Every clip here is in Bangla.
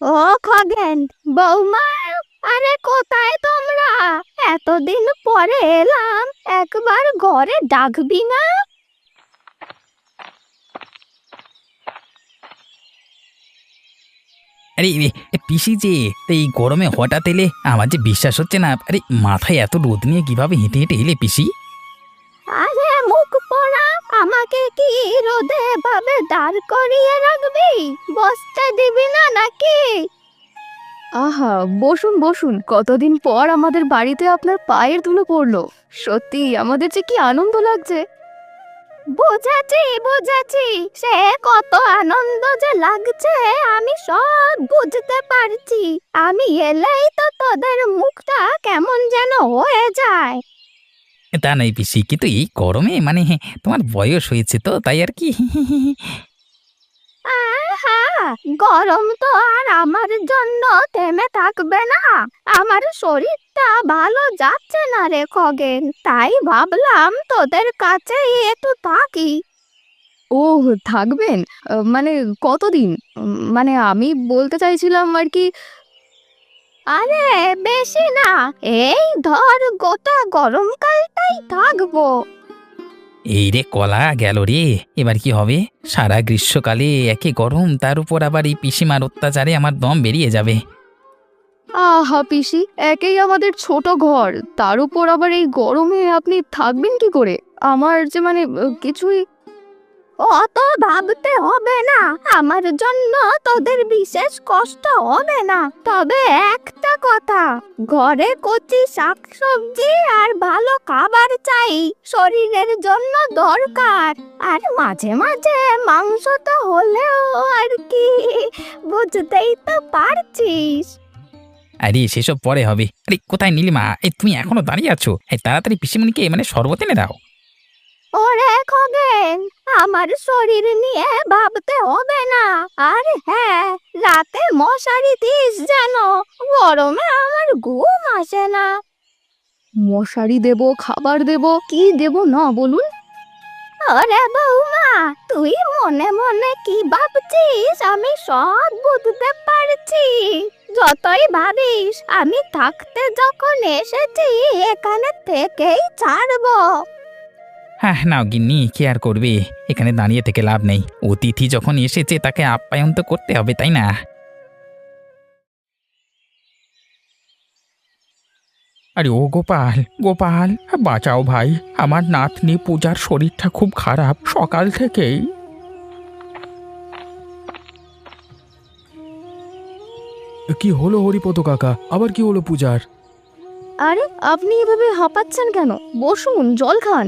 ও খগেন বৌমা আরে কোথায় তোমরা? এতদিন পরে এলাম একবার ঘরে ডাকবি না? আরে এ, পিসি যে এই গরমে হঠাৎ এলে আমার যে বিশ্বাস হচ্ছে না আরে মাথায় এত রোদ নিয়ে কীভাবে হেঁটে হেঁটে এলে পিসি? আমাকে কি রোদে ভাবে দাঁড় করিয়ে রাখবি? বসতে দিবি না নাকি? আহা বসুন বসুন। কতদিন পর আমাদের বাড়িতে আপনার পায়ের ধুলো পড়ল। সত্যি আমাদের যে কি আনন্দ লাগছে। বুঝেছি বুঝেছি। সে কত আনন্দ যে লাগছে আমি সব বুঝতে পারছি। আমি এলেই তো তোদের মুখটা কেমন যেন হয়ে যায়। তা নয় পিসি কিন্তু এই গরমে মানে তোমার বয়স হয়েছে তো তাই আর কি? আহা গরম তো আর আমার জন্য থেমে থাকবে না। আমার শরীরটা ভালো যাচ্ছে না রে খগেন তাই ভাবলাম তোদের কাছে একটু থাকি। ও থাকবেন? মানে কতদিন? মানে আমি বলতে চাইছিলাম আর কি আরে বেশি না। এই ধর গোটা গরমকালটাই থাকব। এই রে কলা গেল রে। এবার কি হবে? সারা গ্রীষ্মকালে একে গরম তার উপর আবার এই পিসিমার অত্যাচারে আমার দম বেরিয়ে যাবে। আহা পিসি একেই আমাদের ছোট ঘর। তার উপর আবার এই গরমে আপনি থাকবেন কি করে? আমার যে মানে কিছুই অত ভাবতে হবে না। আমার জন্য তোদের বিশেষ কষ্ট হবে না। তবে একটা কথা ঘরে কচি শাকসবজি আর ভালো খাবার চাই শরীরের জন্য দরকার। আর মাঝে মাঝে মাংস তো হলেও আর কি বুঝতেই তো পারছিস। আরে সেসব পরে হবে। আরে কোথায় নীলিমা? এই তুমি এখনও দাঁড়িয়ে আছো? এই তাড়াতাড়ি পিসিমণিকে মানে শরবত এনে দাও। ওরে খগেন আমার শরীর নিয়ে ভাবতে হবে না। আর হ্যাঁ রাতে মশারি দিস যেন গরমে আমার ঘুম আসে না। মশারি দেব খাবার দেব কি দেব না বলুন? ওরে বৌমা তুই মনে মনে কি ভাবছিস? আমি সব বুঝতে পারছি। যতই ভাবিস আমি থাকতে যখন এসেছি এখানে থেকেই ছাড়বো। হ্যাঁ নাও গিন্নি কি আর করবে? এখানে দাঁড়িয়ে থেকে লাভ নেই। অতিথি যখন এসেছে তাকে আপ্যায়ন তো করতে হবে তাই না? আরে ও গোপাল গোপাল বাঁচাও ভাই। আমার নাতনি পূজার শরীরটা খুব খারাপ সকাল থেকেই। কি হলো হরিপদ কাকা? আবার কি হলো পূজার? আরে আপনি এভাবে হাঁপাচ্ছেন কেন? বসুন জল খান।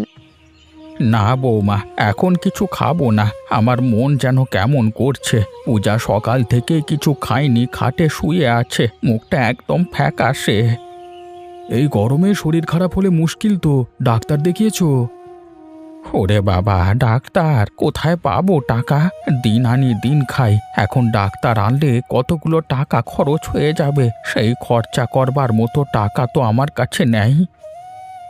না বৌমা, এখন কিছু খাব না। আমার মন যেন কেমন করছে। পূজা সকাল থেকে কিছু খায়নি, খাটে শুয়ে আছে, মুখটা একদম ফ্যাকাশে। এই গরমে শরীর খারাপ হলে মুশকিল তো, ডাক্তার দেখিয়েছো? ওরে বাবা, ডাক্তার, কোথায় পাবো টাকা? দিন আনি দিন খাই, এখন ডাক্তার আনলে কতগুলো টাকা খরচ হয়ে যাবে? সেই খরচা করবার মতো টাকা তো আমার কাছে নেই।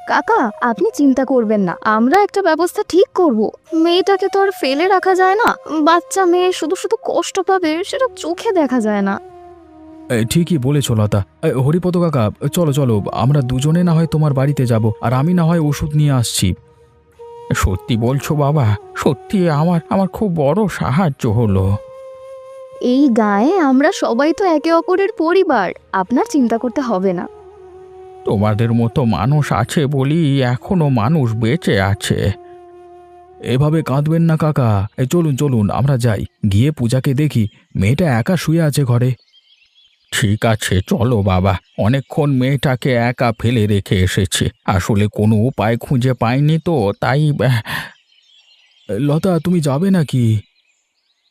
কাকা আপনি চিন্তা করবেন না আমরা একটা ব্যবস্থা ঠিক করব। মেয়েটাকে তো আর ফেলে রাখা যায় না বাচ্চা মেয়ে শুধু শুধু কষ্ট পাবে সেটা চোখে দেখা যায় না। এ, ঠিকই বলেছ লতা। এ, হরিপদ কাকা চলো চলো আমরা দুজনে না হয় তোমার বাড়িতে যাব আর আমি না হয় ওষুধ নিয়ে আসছি। সত্যি বলছো বাবা সত্যি আমার আমার খুব বড় সাহায্য হলো। এই গায়ে আমরা সবাই তো একে অপরের পরিবার আপনার চিন্তা করতে হবে না। তোমাদের মতো মানুষ আছে বলি এখনও মানুষ বেঁচে আছে। এভাবে কাঁদবেন না কাকা। এ, চলুন চলুন আমরা যাই। গিয়ে পূজাকে দেখি। মেয়েটা একা শুয়ে আছে ঘরে। ঠিক আছে চলো বাবা। অনেকক্ষণ মেয়েটাকে একা ফেলে রেখে এসেছে। আসলে কোনো উপায় খুঁজে পাইনি তো তাই লতা তুমি যাবে নাকি?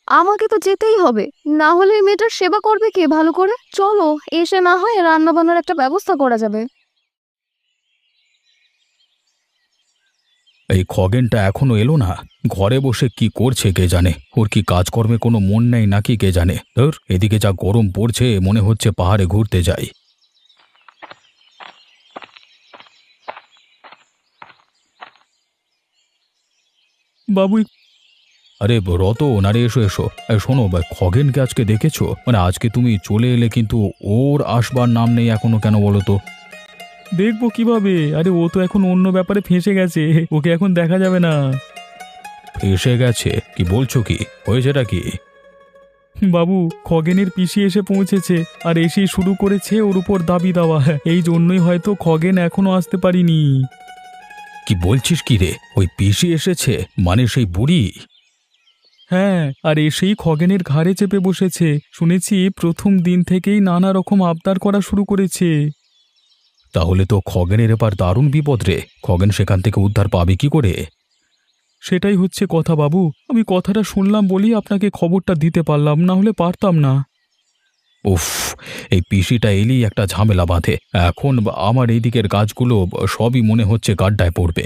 আমাকে তো যেতেই হবে। না হলে মেয়েটার সেবা করবে কে ভালো করে? চলো এসে না হয় রান্না বান্নার একটা ব্যবস্থা করা যাবে। এই খগেনটা এখনও এলো না। ঘরে বসে কি করছে কে জানে? ওর কি কাজকর্মে কোনো মন নেই নাকি কে জানে? ধর এদিকে যা গরম পড়ছে মনে হচ্ছে পাহাড়ে ঘুরতে যাই। বাবুই। আরে রতন আরে এসো এসো। এ, শোনো বা, খগেনকে আজকে দেখেছ? মানে আজকে তুমি চলে এলে কিন্তু ওর আসবার নাম নেই এখনও কেন বলো তো? দেখব কীভাবে? আরে ও তো এখন অন্য ব্যাপারে ফেঁসে গেছে। ওকে এখন দেখা যাবে না। এসে গেছে? কি বলছো কি? হয়েছেটা কি? বাবু খগেনের পিসি এসে পৌঁছেছে আর এসেই শুরু করেছে ওর উপর দাবি দেওয়া। এই জন্যই হয়তো খগেন এখনও আসতে পারিনি। কি বলছিস কি রে? ওই পিসি এসেছে? মানে সেই বুড়ি? হ্যাঁ আর এসেই খগেনের ঘাড়ে চেপে বসেছে। শুনেছি প্রথম দিন থেকেই নানা রকম আবদার করা শুরু করেছে। তাহলে তো খগেনের এবার দারুণ বিপদ রে। খগেন সেখান থেকে উদ্ধার পাবে কি করে? সেটাই হচ্ছে কথা বাবু। আমি কথাটা শুনলাম বলি আপনাকে খবরটা দিতে পারলাম, না হলে পারতাম না। উফ, এই পিসিটা এলেই একটা ঝামেলা বাঁধে। এখন আমার এই দিকের কাজগুলো সবই মনে হচ্ছে গাড্ডায় পড়বে।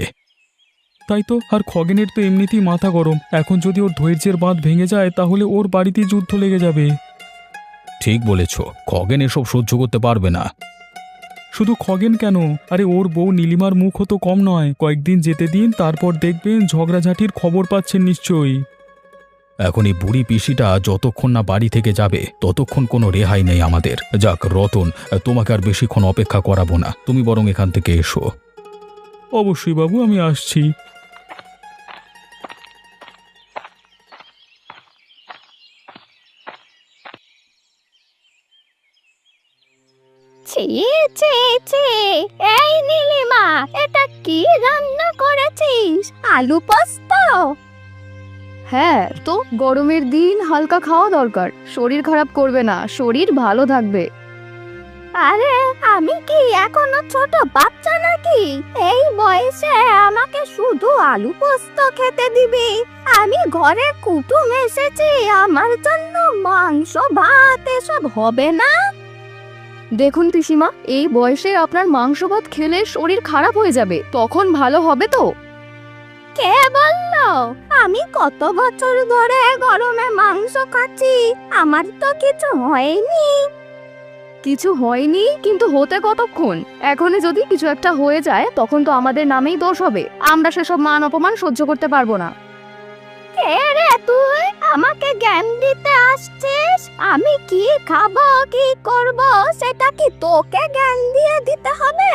তাই তো, আর খগেনের তো এমনিতেই মাথা গরম। এখন যদি ওর ধৈর্যের বাঁধ ভেঙে যায়, তাহলে ওর বাড়িতেই যুদ্ধ লেগে যাবে। ঠিক বলেছ, খগেন এসব সহ্য করতে পারবে না। শুধু খগেন কেন? আরে ওর বউ নীলিমার মুখও তো কম নয়। কয়েকদিন যেতে দিন তারপর দেখবেন ঝগড়াঝাটির খবর পাচ্ছেন নিশ্চয়ই। এখন এই বুড়ি পিসিটা যতক্ষণ না বাড়ি থেকে যাবে ততক্ষণ কোনো রেহাই নেই আমাদের। যাক রতন তোমাকে আর বেশিক্ষণ অপেক্ষা করাবো না। তুমি বরং এখান থেকে এসো। অবশ্যই বাবু আমি আসছি। ছি ছি ছি। এই নীলিমা এটা কি রান্না করেছিস? আলু পোস্ত? হ্যাঁ তো গরমের দিন হালকা খাওয়া দরকার। শরীর খারাপ করবে না শরীর ভালো থাকবে। আরে আমি কি এখনও ছোট বাচ্চা নাকি? এই বয়সে আমাকে শুধু আলু পোস্ত খেতে দিবি। আমি ঘরে কুটুম এসেছি আমার জন্য মাংস ভাত এসব হবে না? দেখুন পিসিমা এই বয়সে আপনার মাংস ভাত খেলে শরীর খারাপ হয়ে যাবে তখন ভালো হবে তো। কে বলল? আমি কত বছর ধরে গরমে মাংস খাচ্ছি আমার তো কিছু হয়নি। কিছু হয়নি কিন্তু হতে কতক্ষণ? এখনই যদি কিছু একটা হয়ে যায় তখন তো আমাদের নামেই দোষ হবে। আমরা সেসব মান অপমান সহ্য করতে পারব না। কে রে তুই আমাকে জ্ঞান দিতে আসছিস? আমি কি খাব কি করব? সেটা কি তোকে জ্ঞান দিয়ে দিতে হবে?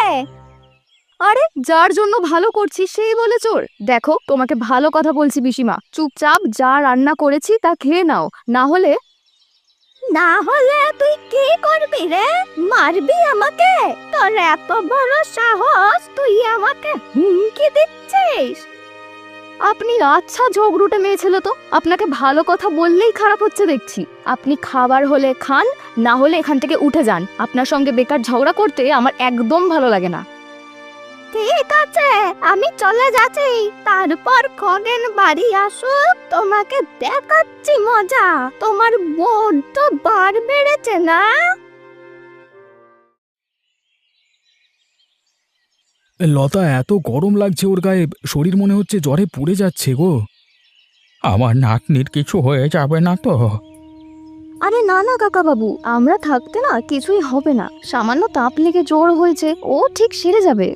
আরে যার জন্য ভালো করছি সেই বলে চোর। দেখো তোমাকে ভালো কথা বলছি পিসিমা চুপচাপ যা রান্না করেছি তা খেয়ে নাও। না হলে না হলে তুই কি করবি রে? মারবি আমাকে? তোর এত বড় সাহস তুই আমাকে হুমকি দিচ্ছিস? আপনি আচ্ছা ঝগড়ুটে মেয়ে ছিল তো। আপনাকে ভালো কথা বললেই খারাপ হচ্ছে দেখছি। আপনি খাবার হলে খান, না হলে এখান থেকে উঠে যান। আপনার সঙ্গে বেকার ঝগড়া করতে আমার একদম ভালো লাগে না। ঠিক আছে, আমি চলে যাচ্ছি। তারপর খগেন বাড়ি আসুক তোমাকে দেখাচ্ছি মজা। তোমার বড্ড বার বেড়েছে না? লতা এত গরম লাগছে ওর গায়ে। শরীর মনে হচ্ছে জ্বরে পুড়ে যাচ্ছে গো। আমার নাতনির কিছু হয়ে যাবে না তো। আরে না না কাকা বাবু আমরা থাকতে না কিছুই হবে না। সামান্য তাপ লেগে জ্বর হয়েছে ও ঠিক সেরে যাবে।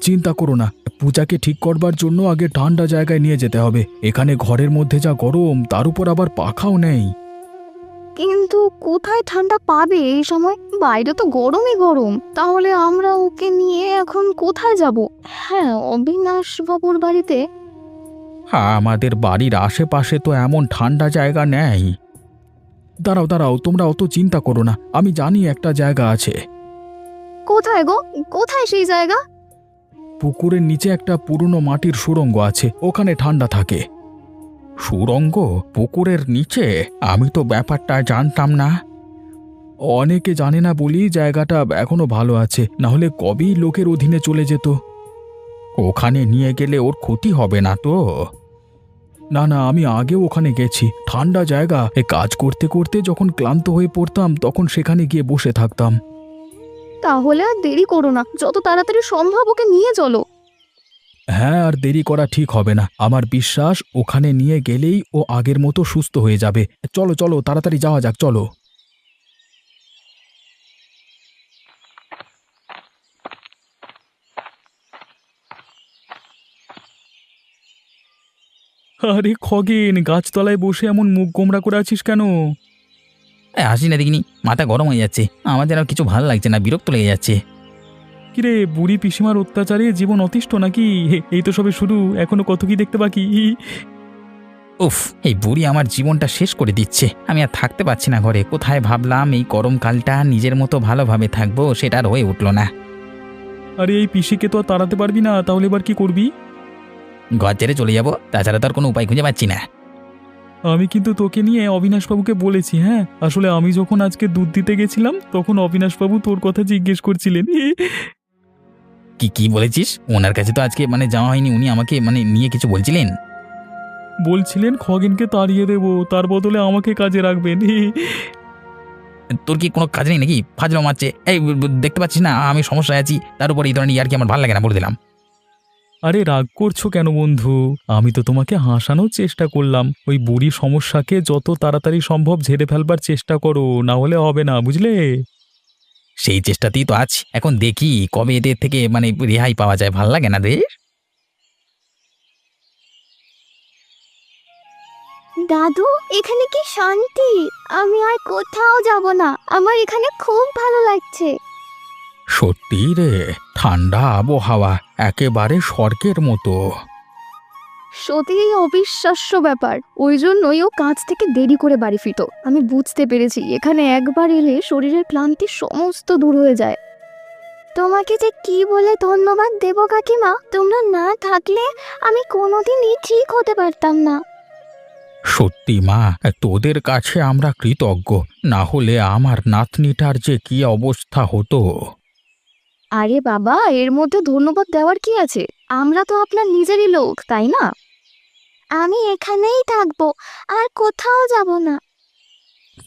চিন্তা করো না পূজাকে ঠিক করবার জন্য আগে ঠান্ডা জায়গায় নিয়ে যেতে হবে। এখানে ঘরের মধ্যে যা গরম তার উপর আবার পাখাও নেই। কিন্তু কোথায় ঠান্ডা পাবে এই সময়? বাইরে তো গরমই গরম। তাহলে আমরা ওকে নিয়ে এখন কোথায় যাব? হ্যাঁ অবিনাশ বাবুর বাড়িতে। আমাদের বাড়ির আশেপাশে তো এমন ঠান্ডা জায়গা নেই। দাঁড়াও দাঁড়াও তোমরা অত চিন্তা করো না। আমি জানি একটা জায়গা আছে। কোথায় গো? কোথায় সেই জায়গা? পুকুরের নিচে একটা পুরনো মাটির সুড়ঙ্গ আছে। ওখানে ঠান্ডা থাকে। সুরঙ্গ পুকুরের নিচে? আমি তো ব্যাপারটা জানতাম না। অনেকে জানে না বলি জায়গাটা এখনও ভালো আছে, না হলে কবেই লোকের অধীনে চলে যেত। ওখানে নিয়ে গেলে ওর ক্ষতি হবে না তো? না না, আমি আগেও ওখানে গেছি। ঠান্ডা জায়গা। এ কাজ করতে করতে যখন ক্লান্ত হয়ে পড়তাম, তখন সেখানে গিয়ে বসে থাকতাম। তাহলে আর দেরি করো না। যত তাড়াতাড়ি সম্ভব ওকে নিয়ে চলো। হ্যাঁ আর দেরি করা ঠিক হবে না। আমার বিশ্বাস ওখানে নিয়ে গেলেই ও আগের মতো সুস্থ হয়ে যাবে। চলো চলো, তাড়াতাড়ি যাওয়া যাক, চলো। আরে খগেন, গাছতলায় বসে এমন মুখ গোমরা করে আছিস কেন? আসি না দেখিনি, মাথা গরম হয়ে যাচ্ছে। আমাদের আর কিছু ভালো লাগছে না, বিরক্ত লেগে যাচ্ছে। কিরে বুড়ি পিসিমার অত্যাচারে জীবন অতিষ্ঠ নাকি? এই তো সবে শুরু এখনও কত কি দেখতে বাকি? উফ এই বুড়ি আমার জীবনটা শেষ করে দিচ্ছে। আমি আর থাকতে পারছি না ঘরে। কোথায় ভাবলাম এই গরমকালটা নিজের মতো ভালোভাবে থাকব সেটা আর হয়ে উঠল না। আরে এই পিসিকে তো আর তাড়াতে পারবি না তাহলে এবার কি করবি? ঘর ছেড়ে চলে যাব তাছাড়া তো আর কোনো উপায় খুঁজে পাচ্ছি না। আমি কিন্তু তোকে নিয়ে অবিনাশবাবুকে বলেছি হ্যাঁ? আসলে আমি যখন আজকে দুধ দিতে গেছিলাম তখন অবিনাশবাবু তোর কথা জিজ্ঞেস করছিলেন। কি কি বলেছিস? ওনার কাছে তো আজকে মানে যাওয়া হয়নি উনি আমাকে মানে নিয়ে কিছু বলছিলেন? বলছিলেন খগেনকে তাড়িয়ে দেব তার বদলে আমাকে কাজে রাখবেন। তোর কি কোনো কাজ নেই নাকি? ফাজলাম মারছে। এই দেখতে পাচ্ছিস না আমি সমস্যায় আছি। তার উপর এই ধরনের ইয়ার কি আমার ভালো লাগে না বলে দিলাম। আরে রাগ করছ কেন বন্ধু? আমি তো তোমাকে হাসানোর চেষ্টা করলাম। ওই বুড়ি সমস্যাকে যত তাড়াতাড়ি সম্ভব ঝেড়ে ফেলবার চেষ্টা করো না হলে হবে না বুঝলে? সেই চেষ্টাতেই তো আছি। এখন দেখি কবে এদের থেকে মানে রেহাই পাওয়া যায়। ভালো লাগে না রে? দাদু এখানে কি শান্তি? আমি আর কোথাও যাব না। আমার এখানে খুব ভালো লাগছে। সত্যি রে ঠান্ডা আবহাওয়া একেবারে স্বর্গের মতো। সত্যিই অবিশ্বাস্য ব্যাপার। ওই জন্যই ও কাজ থেকে দেরি করে বাড়ি ফিরতো। আমি বুঝতে পেরেছি এখানে একবার এলে শরীরের ক্লান্তি সমস্ত দূর হয়ে যায়। তোমাকে যে কি বলে ধন্যবাদ দেব কাকিমা তোমরা না থাকলে আমি কোনোদিনই ঠিক হতে পারতাম না। সত্যি মা তোদের কাছে আমরা কৃতজ্ঞ। না হলে আমার নাতনিটার যে কি অবস্থা হতো। আরে বাবা এর মধ্যে ধন্যবাদ দেওয়ার কি আছে? আমরা তো আপনার নিজেরই লোক তাই না? আমি এখানেই থাকব আর কোথাও যাব না।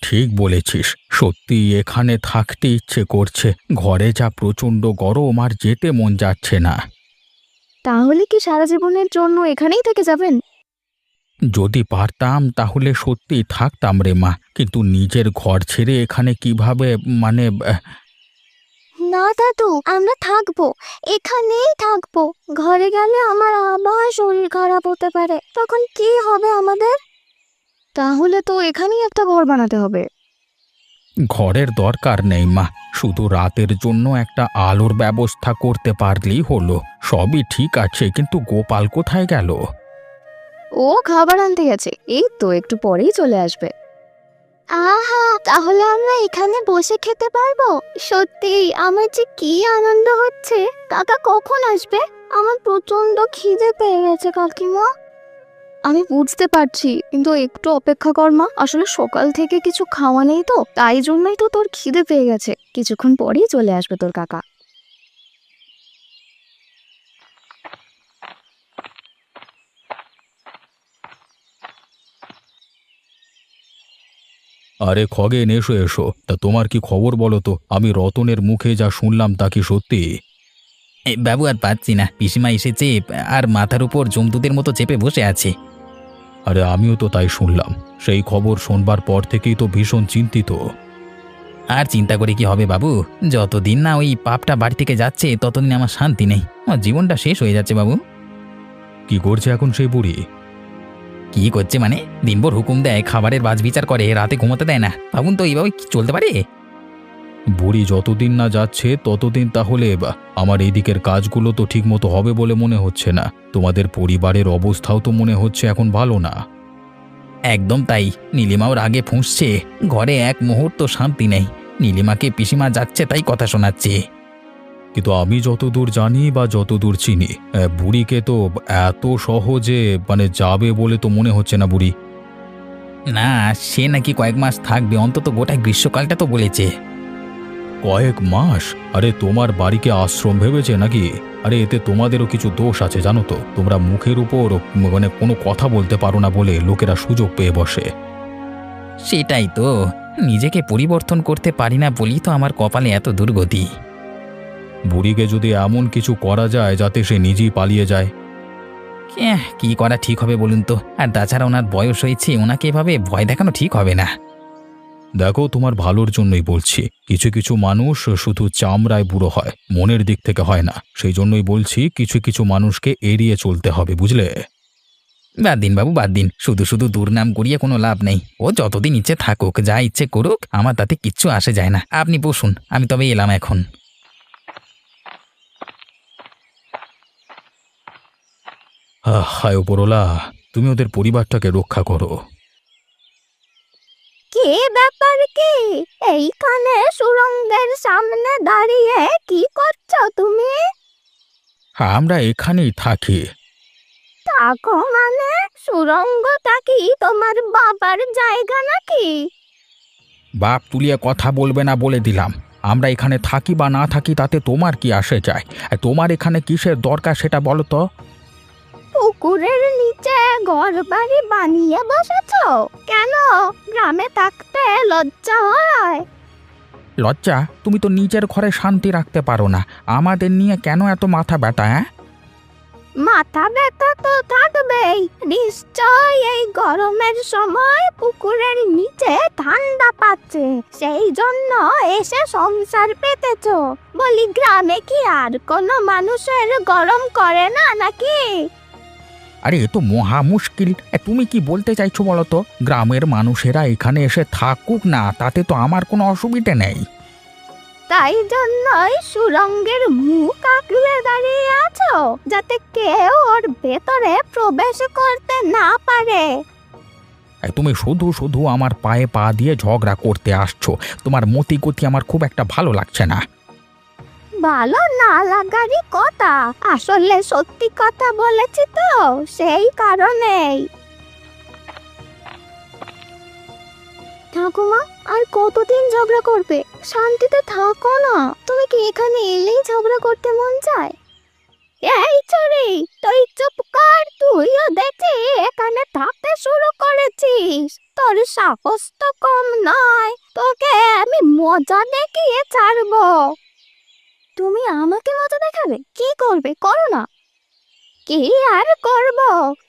ঠিক বলেছিস সত্যি এখানে থাকতে ইচ্ছে করছে ঘরে যা প্রচণ্ড গরম আর যেতে মন যাচ্ছে না। তাহলে কি সারা জীবনের জন্য এখানেই থেকে যাবেন? যদি পারতাম তাহলে সত্যি থাকতাম রে মা কিন্তু নিজের ঘর ছেড়ে এখানে কীভাবে মানে আহ, না দাদু আমরা থাকব এখানেই থাকব। ঘরে গেলে আমার আবার শরীর খারাপ হতে পারে। তখন কি হবে আমাদের? তাহলে তো এখানেই একটা ঘর বানাতে হবে। ঘরের দরকার নেই মা। শুধু রাতের জন্য একটা আলোর ব্যবস্থা করতে পারলেই হলো। সবই ঠিক আছে কিন্তু গোপাল কোথায় গেল? ও খাবার আনতে গেছে। এই তো একটু পরেই চলে আসবে। আহা, তাহলে আমরা এখানে বসে খেতে পারব? সত্যি, আমার যে কি আনন্দ হচ্ছে। কাকা কখন আসবে? আমার প্রচণ্ড খিদে পেয়ে গেছে, কাকিমা। আমি বুঝতে পারছি, কিন্তু একটু অপেক্ষা কর মা। আসলে সকাল থেকে কিছু খাওয়া নেই তো, তাই জন্যই তো তোর খিদে পেয়ে গেছে। কিছুক্ষণ পরেই চলে আসবে তোর কাকা। আরে খগেন এসো এসো। তা তোমার কি খবর বলো তো? আমি রতনের মুখে যা শুনলাম তা কি সত্যি? এ, বাবু আর পাচ্ছি না। পিসিমা এসেছে আর মাথার উপর জমদুদের মতো চেপে বসে আছে। আরে আমিও তো তাই শুনলাম। সেই খবর শোনবার পর থেকেই তো ভীষণ চিন্তিত। আর চিন্তা করে কি হবে বাবু? যতদিন না ওই পাপটা বাড়ি থেকে যাচ্ছে ততদিন আমার শান্তি নেই। আমার জীবনটা শেষ হয়ে যাচ্ছে বাবু। কি করছে এখন সেই বুড়ি? কি করছে মানে? দিনভর হুকুম দেয় খাবারের বাজ বিচার করে রাতে ঘুমোতে দেয় না। ভাবুন তো এইভাবে কি চলতে পারে? বুড়ি যতদিন না যাচ্ছে ততদিন তাহলে বা, আমার এদিকের কাজগুলো তো ঠিক মতো হবে বলে মনে হচ্ছে না। তোমাদের পরিবারের অবস্থাও তো মনে হচ্ছে এখন ভালো না। একদম তাই। নীলিমাও আগে ফুঁসছে। ঘরে এক মুহূর্ত শান্তি নেই। নীলিমাকে পিসিমা যাচ্ছে তাই কথা শোনাচ্ছে। কিন্তু আমি যতদূর জানি বা যতদূর চিনি আহ, বুড়িকে তো এত সহজে মানে যাবে বলে তো মনে হচ্ছে না বুড়ি। না সে নাকি কয়েক মাস থাকবে অন্তত গোটা গ্রীষ্মকালটা তো বলেছে। কয়েক মাস? আরে তোমার বাড়িকে আশ্রম ভেবেছে নাকি? আরে এতে তোমাদেরও কিছু দোষ আছে জানো তো? তোমরা মুখের উপর মানে কোনো কথা বলতে পারো না বলে লোকেরা সুযোগ পেয়ে বসে। সেটাই তো। নিজেকে পরিবর্তন করতে পারি না বলি তো আমার কপালে এত দুর্গতি। বুড়িকে যদি এমন কিছু করা যায় যাতে সে নিজেই পালিয়ে যায়? এহ, কি করা ঠিক হবে বলুন তো? আর তাছাড়া ওনার বয়স হয়েছে ওনাকে এভাবে ভয় দেখানো ঠিক হবে না। দেখো তোমার ভালোর জন্যই বলছি। কিছু কিছু মানুষ শুধু চামড়ায় বুড়ো হয় মনের দিক থেকে হয় না। সেই জন্যই বলছি কিছু কিছু মানুষকে এড়িয়ে চলতে হবে বুঝলে? বাদ দিন বাবু বাদ দিন। শুধু শুধু দুর্নাম করিয়ে কোনো লাভ নেই। ও যতদিন ইচ্ছে থাকুক যা ইচ্ছে করুক আমার তাতে কিচ্ছু আসে যায় না। আপনি বসুন আমি তবে এলাম এখন। আহ, হায় ওপরওয়ালা তুমি ওদের পরিবারটাকে রক্ষা করো। কে ব্যাপার কি? এইখানে সুরঙ্গের সামনে দাঁড়িয়ে কি করছ তুমি? আমরা এখানেই থাকি। থাকো মানে? সুরঙ্গটা কি তোমার বাবার জায়গা নাকি? বাপ তুলিয়ে কথা বলবে না বলে দিলাম। আমরা এখানে থাকি বা না থাকি তাতে তোমার কি আসে যায়? আর তোমার এখানে কিসের দরকার সেটা বলো তো? পুকুরের নিচে ঘর বাড়ি বানিয়ে বসেছ? কেন? গ্রামে থাকতে লজ্জা হয়। লজ্জা? তুমি তো নিজের ঘরে শান্তি রাখতে পারো না। আমাদের নিয়ে কেন এত মাথা ব্যথা হ্যাঁ মাথা ব্যথা তো থাকবেই। নিশ্চয় এই গরমের সময় পুকুরের নিচে ঠান্ডা পাচ্ছে। সেই জন্য এসে সংসার পেতেছ। বলি গ্রামে কি আর কোনো মানুষের গরম করে না নাকি? আরে এ তো মহা মুশকিল। এ, তুমি কি বলতে চাইছো বলো তো? গ্রামের মানুষেরা এখানে এসে থাকুক না তাতে তো আমার কোনো অসুবিধে নেই। তাই জন্যই সুরঙ্গের মুখ আঁকড়ে দাঁড়িয়ে আছো যাতে কেউ ওর ভেতরে প্রবেশ করতে না পারে। তুমি শুধু শুধু আমার পায়ে পা দিয়ে ঝগড়া করতে আসছো। তোমার মতি গতি আমার খুব একটা ভালো লাগছে না। ভালো না লাগারই কথা। আসলে সত্যি কথা বলেছি তো, সেই কারণেই। ঠাকুমা, আর কতদিন ঝগড়া করবে? শান্তিতে থাকো না। তুমি কি এখানে এলেই ঝগড়া করতে মন চায়? এই চুরি তুই চুপ কর। তুইও দেখি এখানে থাকতে শুরু করেছিস। তোর সাহস তো কম নয়। তোকে আমি মজা দেখিয়ে ছাড়বো। তুমি আমাকে মজা দেখাবে? কি করবে? করো না। কি আর করব?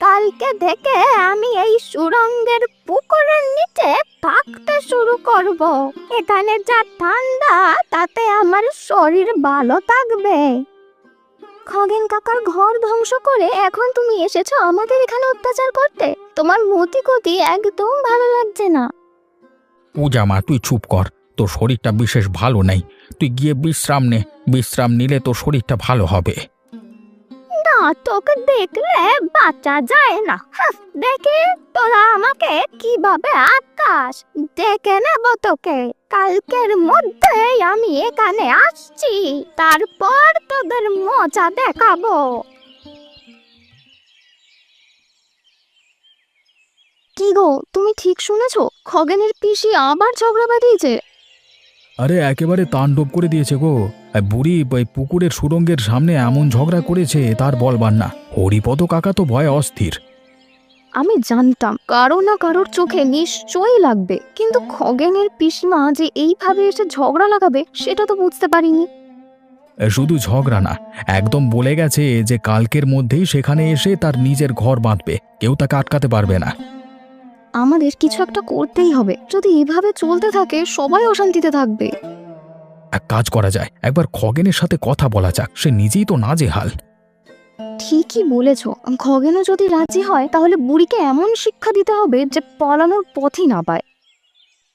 কালকে থেকে আমি এই সুরঙ্গের পুকুরের নিচে থাকতে শুরু করব। এখানে যা ঠান্ডা, তাতে আমার শরীর ভালো থাকবে। খগেন কাকার ঘর ধ্বংস করে এখন তুমি এসেছ আমাদের এখানে অত্যাচার করতে? তোমার মতি গতি একদম ভালো লাগছে না। পূজা মা, তুই চুপ কর। তোর শরীরটা বিশেষ ভালো নেই। তুই গিয়ে বিশ্রাম নে। বিশ্রাম নিলে তোর শরীরটা ভালো হবে। না তোকে দেখলে বাঁচা যায় না। দেখি তোরা আমাকে কীভাবে আকাশ দেখে নেব তোকে। কালকের মধ্যেই আমি এখানে আসছি। তারপর তোদের মজা দেখাবো। কি গো, তুমি ঠিক শুনেছো? খগেনের পিসি আবার ঝগড়া বাঁধিয়েছে? আরে একেবারে তাণ্ডব করে দিয়েছে গো। আর বুড়ি ওই পুকুরের সুরঙ্গের সামনে এমন ঝগড়া করেছে তার বলবার না। হরিপদ কাকা তো ভয় অস্থির। আমি জানতাম কারও না কারোর চোখে নিশ্চয়ই লাগবে। কিন্তু খগেনের পিসমা যে এইভাবে এসে ঝগড়া লাগাবে সেটা তো বুঝতে পারিনি। শুধু ঝগড়া না একদম বলে গেছে যে কালকের মধ্যেই সেখানে এসে তার নিজের ঘর বাঁধবে। কেউ তাকে আটকাতে পারবে না। আমাদের কিছু একটা করতেই হবে। যদি এভাবে চলতে থাকে সবাই অশান্তিতে থাকবে। এক কাজ করা যায় একবার খগেনের সাথে কথা বলা যাক সে নিজেই তো নাজেহাল। ঠিকই বলেছ খগেনও যদি রাজি হয় তাহলে বুড়িকে এমন শিক্ষা দিতে হবে যে পালানোর পথই না পায়।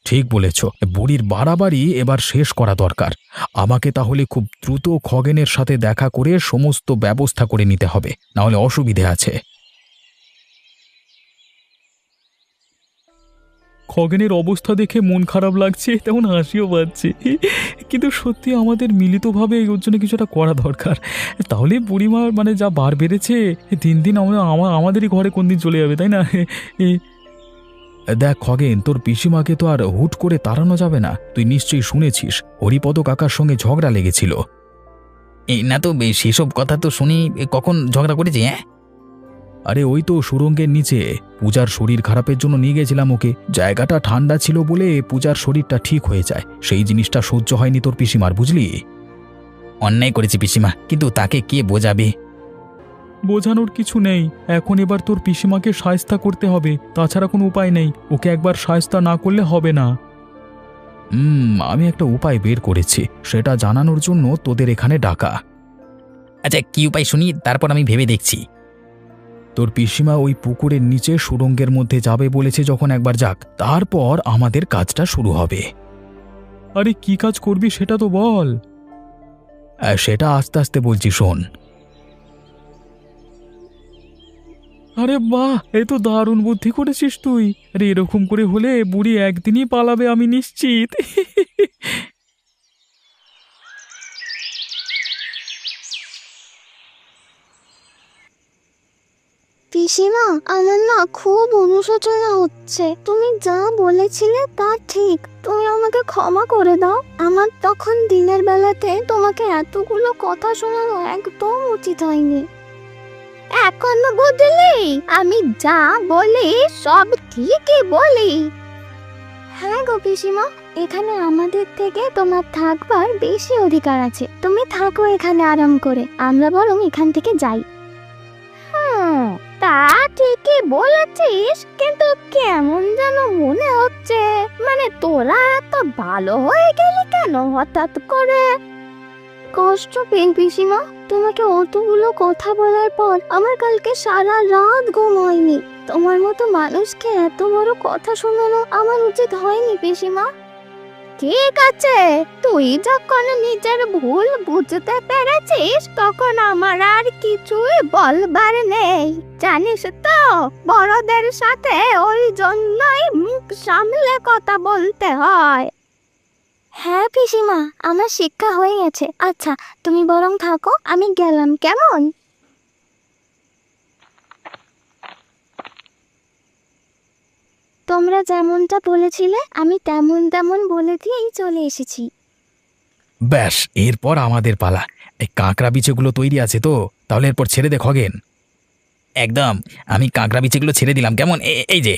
ঠিক বলেছ বুড়ির বাড়াবাড়ি এবার শেষ করা দরকার। আমাকে তাহলে খুব দ্রুত খগেনের সাথে দেখা করে সমস্ত ব্যবস্থা করে নিতে হবে নাহলে অসুবিধে আছে। খগেনের অবস্থা দেখে মন খারাপ লাগছে তেমন হাসিও পাচ্ছে। কিন্তু সত্যি আমাদের মিলিতভাবে ওর জন্য কিছুটা করা দরকার। তাহলে বুড়িমার মানে যা বার বেড়েছে দিন দিন আমরা আমাদেরই ঘরে কোন দিন চলে যাবে তাই না? দেখ খগেন তোর পিসিমাকে তো আর হুট করে তাড়ানো যাবে না। তুই নিশ্চয়ই শুনেছিস হরিপদ কাকার সঙ্গে ঝগড়া লেগেছিল। এই না তো সেসব কথা তো শুনি কখন ঝগড়া করেছি হ্যাঁ? আরে ওই তো সুরঙ্গের নিচে। পূজার শরীর খারাপের জন্য নিয়ে গেছিলাম ওকে। জায়গাটা ঠান্ডা ছিল বলে পূজার শরীরটা ঠিক হয়ে যায়। সেই জিনিসটা সহ্য হয়নি তোর পিসিমার বুঝলি? অন্যায় করেছি পিসিমা কিন্তু তাকে কে বোঝাবে? বোঝানোর কিছু নেই। এখন এবার তোর পিসিমাকে সায়স্তা করতে হবে। তাছাড়া কোনো উপায় নেই। ওকে একবার সায়স্তা না করলে হবে না। হুম আমি একটা উপায় বের করেছি। সেটা জানানোর জন্য তোদের এখানে ডাকা। আচ্ছা কি উপায় শুনি? তারপর আমি ভেবে দেখছি। তোর পিসিমা ওই পুকুরের নিচে সুড়ঙ্গের মধ্যে যাবে বলেছে যখন একবার যাক তারপর আমাদের কাজটা শুরু হবে। আরে কি কাজ করবি সেটা তো বল। সেটা আস্তে আস্তে বলছি শোন। আরে বাহ এ তো দারুণ বুদ্ধি করেছিস তুই। আরে এরকম করে হলে বুড়ি একদিনই পালাবে আমি নিশ্চিত। পিসিমা, আমার না খুব অনুশোচনা হচ্ছে। তুমি যা বলেছিলে তা ঠিক। তুমি আমাকে ক্ষমা করে দাও। আমার তখন দিনের বেলাতে তোমাকে এতগুলো কথা শোনানো একদম উচিত হয়নি। এখনও বুঝলি আমি যা বলি, সব ঠিকই বলি। হ্যাঁ গো পিসিমা, এখানে আমাদের থেকে তোমার থাকবার বেশি অধিকার আছে। তুমি থাকো এখানে আরাম করে। আমরা বরং এখান থেকে যাই। ঠিকই বলেছিস, কিন্তু কেমন যেন মনে হচ্ছে মানে তোরা এত ভালো হয়ে গেলি কেন হঠাৎ করে? কষ্ট পেন পিসিমা, তোমাকে অতগুলো কথা বলার পর আমার কালকে সারা রাত ঘুম হয়নি তোমার মতো মানুষকে এত বড় কথা শোনানো আমার উচিত হয়নি পিসিমা। ঠিক আছে, তুই যখন নিজের ভুল বুঝতে পেরেছিস, তখন আমার আর কিছুই বলবার নেই। জানিস তো, বড়দের সাথে ওই জন্যই মুখ সামলে কথা বলতে হয়। হ্যাঁ পিসিমা, আমার শিক্ষা হয়ে গেছে। আচ্ছা তুমি বরং থাকো, আমি গেলাম, কেমন? তোমরা যেমনটা বলেছিলে আমি তেমন তেমন বলে দিয়েই চলে এসেছি। ব্যাস এরপর আমাদের পালা। এই কাঁকড়া বিছেগুলো তৈরি আছে তো তাহলে এরপর ছেড়ে দে খগেন। একদম আমি কাঁকড়া বিছেগুলো ছেড়ে দিলাম কেমন? এই যে।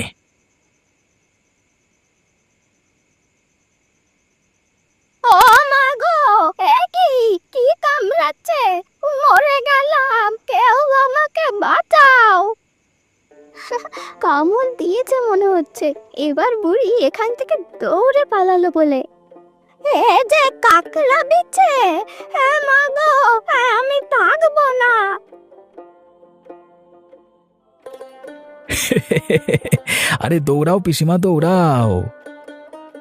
ও মা গো একই কি কামড়াচ্ছে? মরে গেলাম কেউ আমাকে বাঁচাও। কামড় দিয়েছে মনে হচ্ছে। এবার বুড়ি এখান থেকে দৌড়ে পালালো বলে। আরে দৌড়াও পিসিমা, দৌড়াও।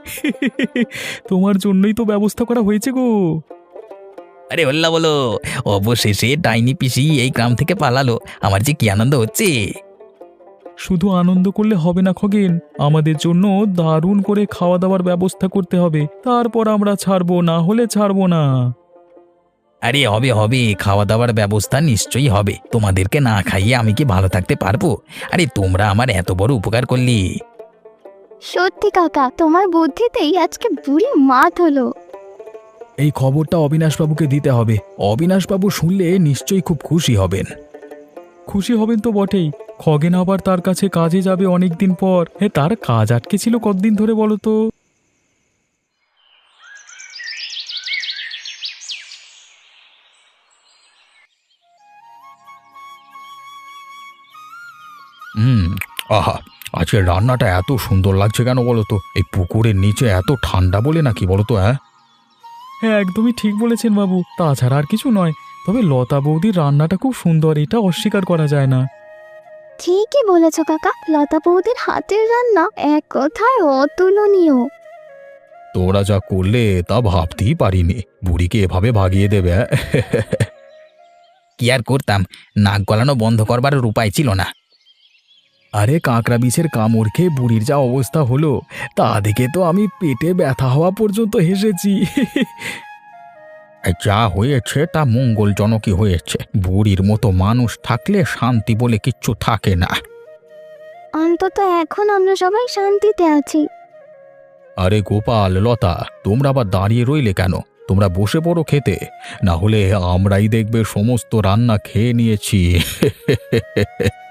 তোমার জন্যই তো ব্যবস্থা করা হয়েছে গো। আরে হল্লা বলো, অবশেষে ডাইনি পিসি এই গ্রাম থেকে পালালো। আমার যে কি আনন্দ হচ্ছে। শুধু আনন্দ করলে হবে না খগেন। আমাদের জন্য দারুণ করে খাওয়া দাওয়ার ব্যবস্থা করতে হবে। তারপর আমরা ছাড়বো না হলে ছাড়বো না। আরে হবে হবে। খাওয়া দাওয়ার ব্যবস্থা নিশ্চয়ই হবে। তোমাদেরকে না খাইয়ে আমি কি ভালো থাকতে পারব? আরে তোমরা আমার এত বড় উপকার করলি। সত্যি কাকা তোমার বুদ্ধিতেই আজকে বুড়ি মাত হলো। এই খবরটা অবিনাশবাবুকে দিতে হবে। অবিনাশবাবু শুনলে নিশ্চয়ই খুব খুশি হবেন। খুশি হবেন তো বটেই। খগেন আবার তার কাছে কাজে যাবে অনেক দিন পর? হে তার কাজ আটকে ছিল কতদিন ধরে বলো তো? হুম আহা আজকের রান্নাটা এত সুন্দর লাগছে কেন বলো তো? এই পুকুরের নিচে এত ঠান্ডা বলে নাকি বলো তো হ্যাঁ? হ্যাঁ একদমই ঠিক বলেছেন বাবু তাছাড়া আর কিছু নয়। তবে লতা বৌদির রান্নাটা খুব সুন্দর এটা অস্বীকার করা যায় না। ঠিকই বলেছ কাকা লতা বৌদির হাতের রান্না এক কথায় অতুলনীয়। তোরা যা করলে তা ভাবতেই পারিনি বুড়িকে এভাবে ভাগিয়ে দেবে কি আর করতাম নাক গলানো বন্ধ করবার আর উপায় ছিল না। আরে কাঁকড়া বিছের কামড় খেয়ে বুড়ির যা অবস্থা হলো তা দেখে তো আমি পেটে ব্যথা হওয়া পর্যন্ত হেসেছি। যা হয়েছে তা মঙ্গলজনকই হয়েছে। বুড়ির মতো মানুষ থাকলে শান্তি বলে কিচ্ছু থাকে না। অন্তত এখন আমরা সবাই শান্তিতে আছি। আরে গোপাল লতা তোমরা আবার দাঁড়িয়ে রইলে কেন? তোমরা বসে পড়ো খেতে। না হলে আমরাই দেখবে সমস্ত রান্না খেয়ে নিয়েছি।